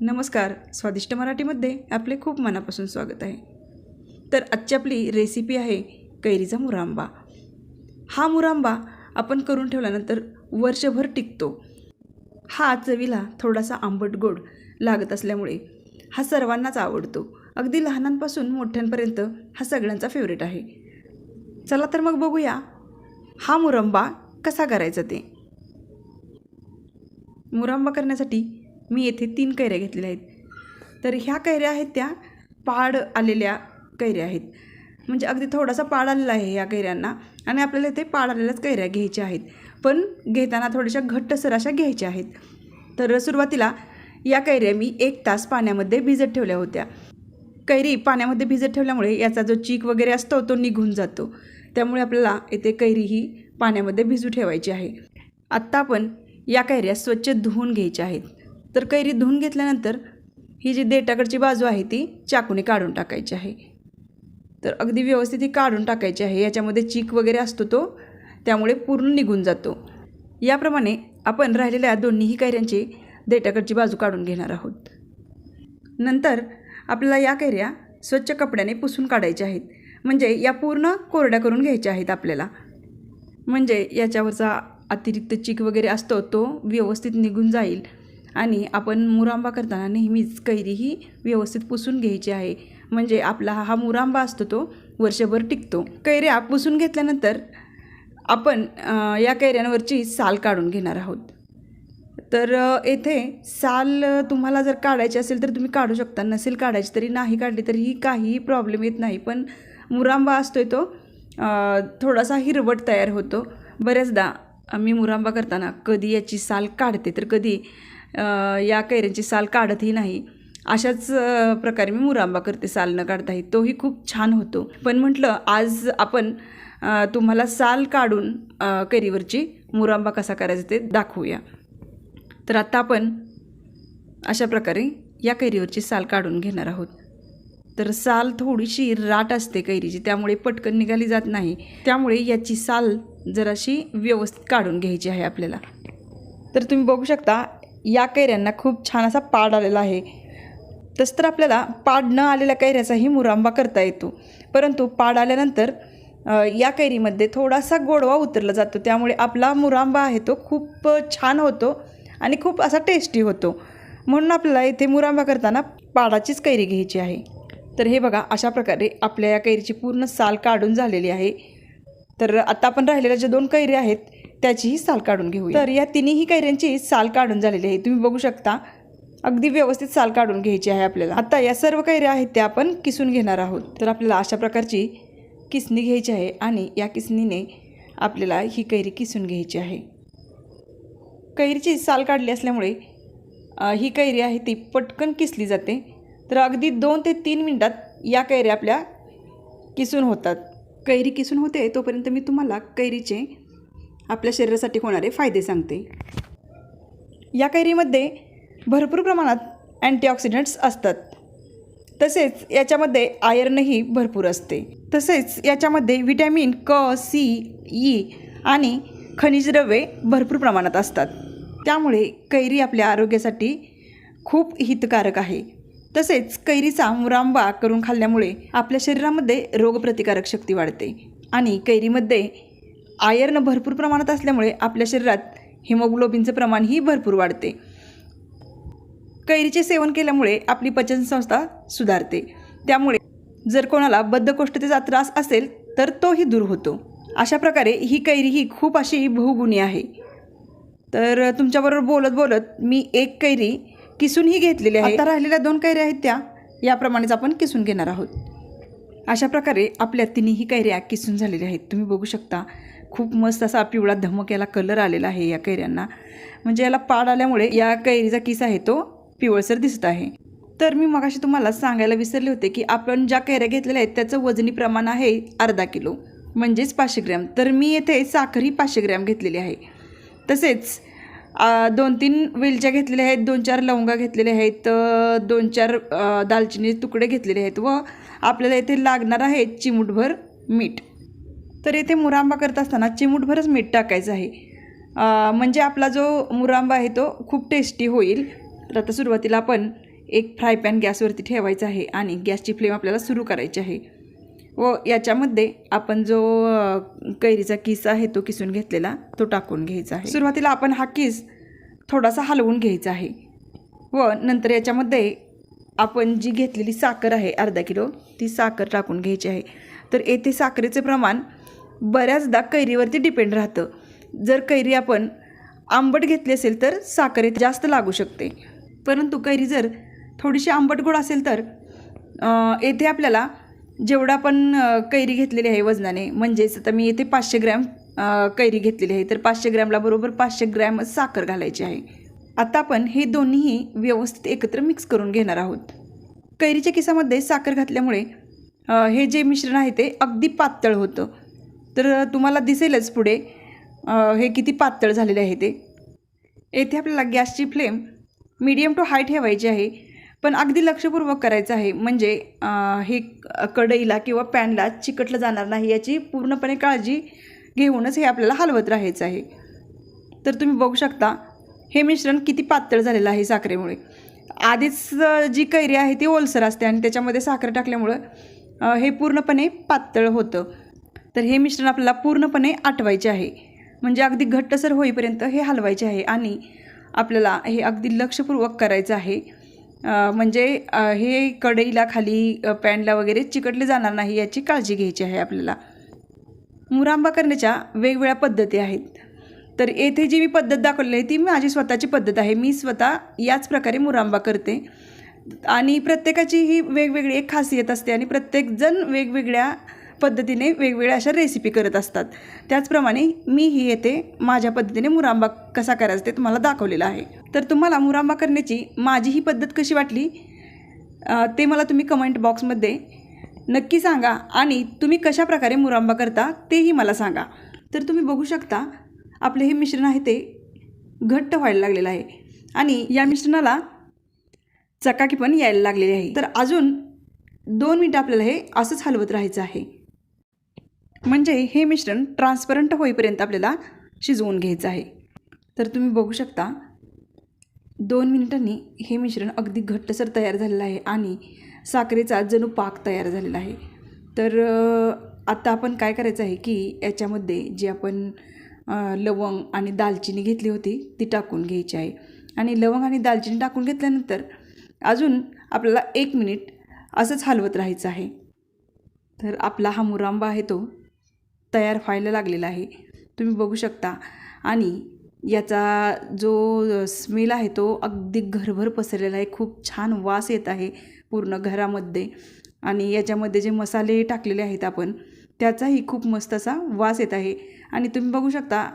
नमस्कार स्वादिष्ट मराठीमध्ये आपले खूप मनापासून स्वागत आहे. तर आजची आपली रेसिपी आहे कैरीचा मुरांबा. हा मुरांबा आपण करून ठेवल्यानंतर वर्षभर टिकतो. हा चवीला थोडासा आंबट गोड लागत असल्यामुळे हा सर्वांनाच आवडतो. अगदी लहानांपासून मोठ्यांपर्यंत हा सगळ्यांचा फेवरेट आहे. चला तर मग बघूया हा मुरंबा कसा करायचा ते. मुरंबा करण्यासाठी मी येथे तीन कैऱ्या घेतलेल्या आहेत. तर ह्या कैऱ्या आहेत त्या पाड आलेल्या कैऱ्या आहेत. म्हणजे अगदी थोडासा पाड आलेला आहे या कैऱ्यांना आणि आपल्याला इथे पाड आलेल्याच कैऱ्या घ्यायच्या आहेत. पण घेताना थोड्याशा घट्टसर अशा घ्यायच्या आहेत. तर सुरुवातीला या कैऱ्या मी एक तास पाण्यामध्ये भिजत ठेवल्या होत्या. कैरी पाण्यामध्ये भिजत ठेवल्यामुळे याचा जो चीक वगैरे असतो तो निघून जातो. त्यामुळे आपल्याला येथे कैरी ही पाण्यामध्ये भिजू ठेवायची आहे. आत्ता आपण या कैऱ्या स्वच्छ धुवून घ्यायच्या आहेत. तर कैरी धुवून घेतल्यानंतर ही जी देठाकडची बाजू आहे ती चाकूने काढून टाकायची आहे. तर अगदी व्यवस्थित ही काढून टाकायची आहे. याच्यामध्ये चीक वगैरे असतो तो त्यामुळे पूर्ण निघून जातो. याप्रमाणे आपण राहिलेल्या दोन्हीही कैऱ्यांची देठाकडची बाजू काढून घेणार आहोत. नंतर आपल्याला या कैऱ्या स्वच्छ कपड्याने पुसून काढायच्या आहेत. म्हणजे या पूर्ण कोरड्या करून घ्यायच्या आहेत आपल्याला. म्हणजे याच्यावरचा अतिरिक्त चीक वगैरे असतो तो व्यवस्थित निघून जाईल. आणि आपण मुरांबा करताना नेहमीच कैरी ही व्यवस्थित पुसून घ्यायची आहे. म्हणजे आपला हा मुरांबा असतो तो वर्षभर टिकतो. कैऱ्या पुसून घेतल्यानंतर आपण या कैऱ्यांवरची साल काढून घेणार आहोत. तर येथे साल तुम्हाला जर काढायची असेल तर तुम्ही काढू शकता. नसेल काढायची तरी नाही काढली तरीही काहीही प्रॉब्लेम येत नाही. पण मुरांबा असतोय तो थोडासा हिरवट तयार होतो. बऱ्याचदा मी मुरांबा करताना कधी याची साल काढते तर कधी या कैऱ्यांची साल काढतही नाही. अशाच प्रकारे मी मुरांबा करते साल न काढताही. तोही खूप छान होतो. पण म्हटलं आज आपण तुम्हाला साल काढून कैरीवरची मुरांबा कसा करायचा ते दाखवूया. तर आता आपण अशा प्रकारे या कैरीवरची साल काढून घेणार आहोत. तर साल थोडीशी राट असते कैरीची त्यामुळे पटकन निघाली जात नाही. त्यामुळे याची साल जराशी व्यवस्थित काढून घ्यायची आहे आपल्याला. तर तुम्ही बघू शकता या कैऱ्यांना खूप छान असा पाड आलेला आहे. तसं तर आपल्याला पाड न आलेल्या कैऱ्याचाही मुरांबा करता येतो. परंतु पाड आल्यानंतर या कैरीमध्ये थोडासा गोडवा उतरला जातो. त्यामुळे आपला मुरांबा आहे तो खूप छान होतो आणि खूप असा टेस्टी होतो. म्हणून आपल्याला इथे मुरांबा करताना पाडाचीच कैरी घ्यायची आहे. तर हे बघा अशा प्रकारे आपल्या या कैरीची पूर्ण साल काढून झालेली आहे. तर आता आपण राहिलेल्या ज्या दोन कैरी आहेत त्याचीही साल काढून घेऊ तर या तिन्ही कैऱ्यांची साल काढून झालेली आहे. तुम्ही बघू शकता. अगदी व्यवस्थित साल काढून घ्यायची आहे आपल्याला. आता या सर्व कैऱ्या आहेत त्या आपण किसून घेणार आहोत. तर आपल्याला अशा प्रकारची किसणी घ्यायची आहे आणि या किसणीने आपल्याला ही कैरी किसून घ्यायची आहे. कैरीची साल काढली असल्यामुळे ही कैरी आहे ती पटकन किसली जाते. तर अगदी दोन ते तीन मिनटात या कैऱ्या आपल्या किसून होतात. कैरी किसून होते तोपर्यंत मी तुम्हाला कैरीचे आपल्या शरीरासाठी होणारे फायदे सांगते. या कैरीमध्ये भरपूर प्रमाणात अँटीऑक्सिडंट्स असतात. तसेच याच्यामध्ये आयर्नही भरपूर असते. तसेच याच्यामध्ये व्हिटॅमिन क सी ई आणि खनिजद्रव्ये भरपूर प्रमाणात असतात. त्यामुळे कैरी आपल्या आरोग्यासाठी खूप हितकारक आहे. तसेच कैरीचा मुरांबा करून खाल्ल्यामुळे आपल्या शरीरामध्ये रोगप्रतिकारक शक्ती वाढते आणि कैरीमध्ये आयर्न भरपूर प्रमाणात असल्यामुळे आपल्या शरीरात हिमोग्लोबिनचं प्रमाणही भरपूर वाढते. कैरीचे सेवन केल्यामुळे आपली पचनसंस्था सुधारते. त्यामुळे जर कोणाला बद्धकोष्ठतेचा त्रास असेल तर तोही दूर होतो. अशा प्रकारे ही कैरी ही खूप अशी बहुगुणी आहे. तर तुमच्याबरोबर बोलत बोलत मी एक कैरी किसूनही घेतलेली आहे. आता राहिलेल्या दोन कैऱ्या आहेत त्या. याप्रमाणेच आपण किसून घेणार आहोत. अशा प्रकारे आपल्या तिन्ही कैऱ्या किसून झालेल्या आहेत. तुम्ही बघू शकता. खूप मस्त असा पिवळा धमक याला कलर आलेला आहे या कैऱ्यांना. म्हणजे याला पाड आल्यामुळे या कैरीचा किस आहे तो पिवळसर दिसत आहे. तर मी मगाशी तुम्हाला सांगायला विसरले होते की आपण ज्या कैऱ्या घेतलेल्या आहेत त्याचं वजनी प्रमाण आहे अर्धा किलो म्हणजेच पाचशे ग्रॅम. तर मी येथे साखर ही पाचशे ग्रॅम घेतलेली आहे. तसेच दोन तीन वेलच्या घेतलेल्या आहेत दोन चार लवंगा घेतलेल्या आहेत दोन चार दालचिनीचे दालचिनी तुकडे घेतलेले आहेत व आपल्याला येथे लागणार आहे चिमूटभर मीठ. तर येथे मुरांबा करत असताना चिमूटभरच मीठ टाकायचं आहे. म्हणजे आपला जो मुरांबा आहे तो खूप टेस्टी होईल. तर आता सुरुवातीला आपण एक फ्राय पॅन गॅसवरती ठेवायचा आहे आणि गॅसची फ्लेम आपल्याला सुरू करायची आहे. व याच्यामध्ये आपण जो कैरीचा किस आहे तो किसून घेतलेला तो टाकून घ्यायचा आहे. सुरुवातीला आपण हा किस थोडासा हलवून घ्यायचा आहे. व नंतर याच्यामध्ये आपण जी घेतलेली साखर आहे अर्धा किलो ती साखर टाकून घ्यायची आहे. तर येथे साखरेचे प्रमाण बऱ्याचदा कैरीवरती डिपेंड राहतं. जर कैरी आपण आंबट घेतली असेल तर साखरेत जास्त लागू शकते. परंतु कैरी जर थोडीशी आंबट गोड असेल तर येथे आपल्याला जेवढा आपण कैरी घेतलेली आहे वजनाने म्हणजेच आता मी येथे पाचशे ग्रॅम कैरी घेतलेली आहे तर पाचशे ग्रॅमला बरोबर पाचशे ग्रॅम साखर घालायची आहे. आता आपण हे दोन्हीही व्यवस्थित एकत्र मिक्स करून घेणार आहोत. कैरीच्या किसामध्ये साखर घातल्यामुळे हे जे मिश्रण आहे ते अगदी पातळ होतं. तर तुम्हाला दिसेलच पुढे. हे किती पातळ झालेले आहे ते. येथे आपल्याला गॅसची फ्लेम मीडियम टू हाय ठेवायची आहे. पण अगदी लक्षपूर्वक करायचं आहे. म्हणजे हे कढईला किंवा पॅनला चिकटलं जाणार नाही याची पूर्णपणे काळजी घेऊनच हे आपल्याला हलवत राहायचं आहे. तर तुम्ही बघू शकता हे मिश्रण किती पातळ झालेलं आहे साखरेमुळे. आधीच जी कैरी आहे ती ओलसर असते आणि त्याच्यामध्ये साखर टाकल्यामुळं हे पूर्णपणे पातळ होतं. तर हे मिश्रण आपल्याला पूर्णपणे आटवायचे आहे. म्हणजे अगदी घट्टसर होईपर्यंत हे हलवायचे आहे आणि आपल्याला हे अगदी लक्षपूर्वक करायचं आहे. म्हणजे हे कढईला खाली पॅनला वगैरे चिकटले जाणार नाही याची काळजी घ्यायची आहे आपल्याला. मुरांबा करण्याच्या वेगवेगळ्या पद्धती आहेत. तर येथे जी मी पद्धत दाखवली आहे ती माझी स्वतःची पद्धत आहे. मी स्वतः याच प्रकारे मुरांबा करते. आणि प्रत्येकाची ही वेगवेगळी एक खासियत असते आणि प्रत्येकजण वेगवेगळ्या पद्धतीने वेगवेगळ्या अशा रेसिपी करत असतात. त्याचप्रमाणे मी ही येथे माझ्या पद्धतीने मुरांबा कसा करायचा ते तुम्हाला दाखवलेलं आहे. तर तुम्हाला मुरांबा करण्याची माझी ही पद्धत कशी वाटली? ते मला तुम्ही कमेंट बॉक्समध्ये नक्की सांगा आणि तुम्ही कशा प्रकारे मुरांबा करता तेही मला सांगा. तर तुम्ही बघू शकता आपले हे मिश्रण आहे ते घट्ट व्हायला लागलेलं आहे आणि या मिश्रणाला चकाकी पण यायला लागलेली आहे. तर अजून दोन मिनटं आपल्याला हे असंच हलवत राहायचं आहे. म्हणजे हे मिश्रण ट्रान्सपरंट होईपर्यंत आपल्याला शिजवून घ्यायचं आहे. तर तुम्ही बघू शकता दोन मिनिटांनी हे मिश्रण अगदी घट्टसर तयार झालेलं आहे आणि साखरेचा जणू पाक तयार झालेला आहे. तर आत्ता आता आपण काय करायचं आहे की याच्यामध्ये जी आपण लवंग आणि दालचिनी घेतली होती ती टाकून घ्यायची आहे. आणि लवंग आणि दालचिनी टाकून घेतल्यानंतर अजून आपल्याला एक मिनिट असंच हलवत राहायचं आहे. तर आपला हा मुरांबा आहे तो. तयार व्हायला लागलेला आहे. तुम्ही बघू शकता. आणि याचा जो स्मेल आहे तो अगदी घरभर पसरलेला आहे. खूप छान वास येत आहे पूर्ण घरामध्ये. आणि याच्यामध्ये जे मसाले टाकलेले आहेत आपण त्याचाही खूप मस्त असा वास येत आहे. आणि तुम्ही बघू शकता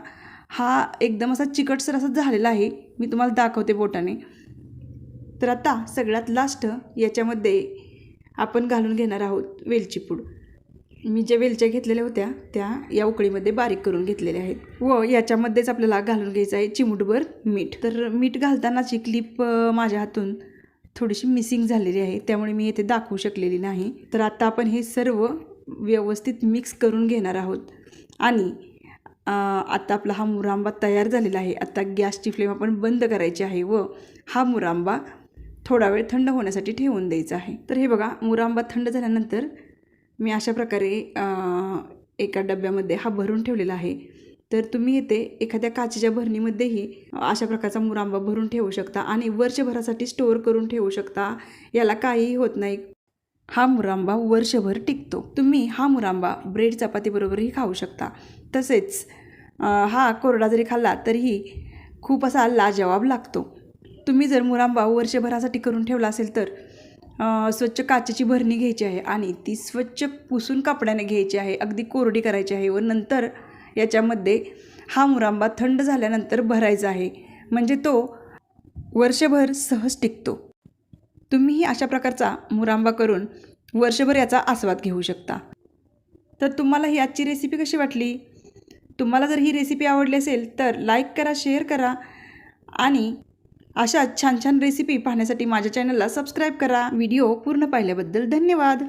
हा एकदम असा चिकटसर असा झालेला आहे. मी तुम्हाला दाखवते बोटाने. तर आता सगळ्यात लास्ट याच्यामध्ये आपण घालून घेणार आहोत वेलची पूड. मी ज्या वेलच्या घेतलेल्या होत्या त्या या उकळीमध्ये बारीक करून घेतलेल्या आहेत. व याच्यामध्येच आपल्याला घालून घ्यायचं आहे चिमूटभर मीठ. तर मीठ घालतानाची क्लिप माझ्या हातून थोडीशी मिसिंग झालेली आहे. त्यामुळे मी येथे दाखवू शकलेली नाही. तर आता आपण हे सर्व व्यवस्थित मिक्स करून घेणार आहोत. आणि आता आपला हा मुरांबा तयार झालेला आहे. आता गॅसची फ्लेम आपण बंद करायची आहे व हा मुरांबा थोडा वेळ थंड होण्यासाठी ठेवून द्यायचा आहे. तर हे बघा मुरांबा थंड झाल्यानंतर मी अशा प्रकारे एका डब्यामध्ये हा भरून ठेवलेला आहे. तर तुम्ही येथे एखाद्या काचेच्या भरणीमध्येही अशा प्रकारचा मुरांबा भरून ठेवू शकता आणि वर्षभरासाठी स्टोअर करून ठेवू शकता. याला काहीही होत नाही. हा मुरांबा वर्षभर टिकतो. तुम्ही हा मुरांबा ब्रेड चपातीबरोबरही खाऊ शकता. तसेच हा कोरडा जरी खाल्ला तरीही खूप असा लाजवाब लागतो. तुम्ही जर मुरांबा वर्षभरासाठी करून ठेवला असेल तर स्वच्छ काचेची भरणी घ्यायची आहे आणि ती स्वच्छ पुसून कापड्याने घ्यायची आहे. अगदी कोरडी करायची आहे व नंतर याच्यामध्ये हा मुरांबा थंड झाल्यानंतर भरायचा आहे. म्हणजे तो वर्षभर सहज टिकतो. तुम्हीही अशा प्रकारचा मुरांबा करून वर्षभर याचा आस्वाद घेऊ शकता. तर तुम्हाला ही आजची रेसिपी कशी वाटली? तुम्हाला जर ही रेसिपी आवडली असेल तर लाईक करा शेअर करा आणि अशा छान छान रेसिपी पाहण्यासाठी माझ्या चॅनलला सबस्क्राईब करा. व्हिडिओ पूर्ण पाहिल्याबद्दल धन्यवाद.